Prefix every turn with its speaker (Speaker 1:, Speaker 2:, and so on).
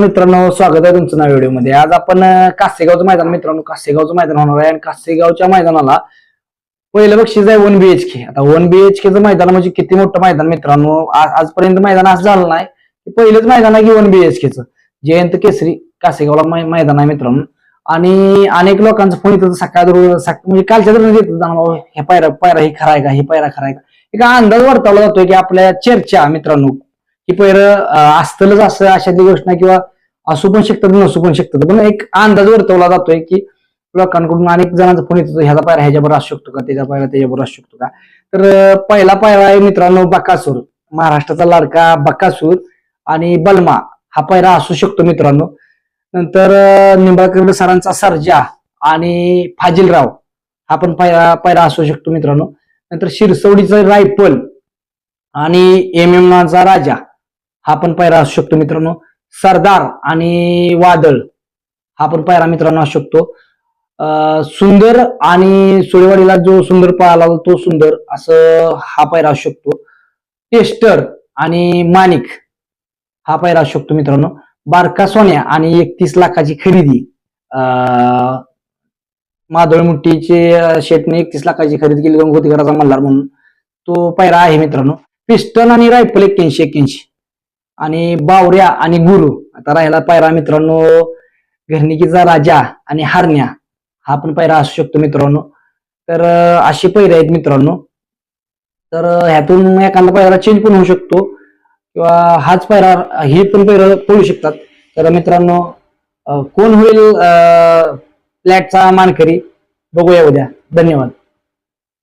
Speaker 1: मित्रांनो स्वागत आहे तुमचं नव्या व्हिडिओमध्ये. आज आपण कासेगावचं मैदान मित्रांनो कासेगावचं मैदान होणार आहे. आणि कासेगावच्या मैदानाला पहिलं बक्षीस आहे वन बीएचके आता वन बीएचकेचं मैदान म्हणजे किती मोठं मैदान मित्रांनो? आजपर्यंत मैदान असं झालं नाही. की पहिलंच मैदान आहे की वन बीएचकेचं जयंत केसरी कासेगावला मैदान आहे मित्रांनो. आणि अनेक लोकांचा फोन येतो सकाळ म्हणजे कालच्या दरम्यान येतात जाणं, हे पायरा पायरा हे खरा आहे का? हे पायरा खरा आहे का? एक अंदाज वर्तवला जातोय की आपल्या चर्चा मित्रांनो की पहिलं असतलच असं अशातली गोष्ट नाही किंवा असू पण शकतात नसू पण शकतात पण एक अंदाज वर्तवला जातोय की लोकांकडून अनेक जणांचा फोन येतो ह्याचा पायरा ह्याच्याबरोबर असू शकतो का त्याच्या पायरा त्याच्याबरोबर असू शकतो का? तर पहिला पायरा आहे मित्रांनो बकासूर. महाराष्ट्राचा लाडका बकासूर आणि बलमा. हा पायरा असू शकतो मित्रांनो. नंतर निंबाळकर सरांचा सर्जा आणि फाजिलराव. हा पण पायरा पायरा असू शकतो मित्रांनो. नंतर शिरसवडीचा रायफल आणि एम एम राजा. हा पण पायरा असू शकतो मित्रांनो. सरदार आणि वादळ हा पण पायरा मित्रांनो असू शकतो. सुंदर आणि सुळेवाडीला जो सुंदर पळाला तो सुंदर असं हा पायरा असू शकतो. टेस्टर आणि माणिक हा पायरा असू शकतो मित्रांनो. बारका सोन्या आणि एकतीस लाखाची खरेदी. अं, मुठीचे शेटने एकतीस लाखाची खरेदी केली गंगोतीकराचा मल्हार म्हणून. तो पायरा आहे मित्रांनो. पिस्टन आणि रायफल एक्क्याऐंशी एक्क्याऐंशी. आणि बावऱ्या आणि गुरु. आता राहिला पायरा मित्रांनो. घरणिकीचा राजा आणि हारण्या. हा पण पायरा असू शकतो मित्रांनो. तर अशी पैरे आहेत मित्रांनो. तर ह्यातून एखादा पायरा चेंज पण होऊ शकतो. किंवा हाच पायरा हे पण पैर पळू शकतात. तर मित्रांनो कोण होईल फ्लॅटचा मानकरी? बघूया उद्या. धन्यवाद.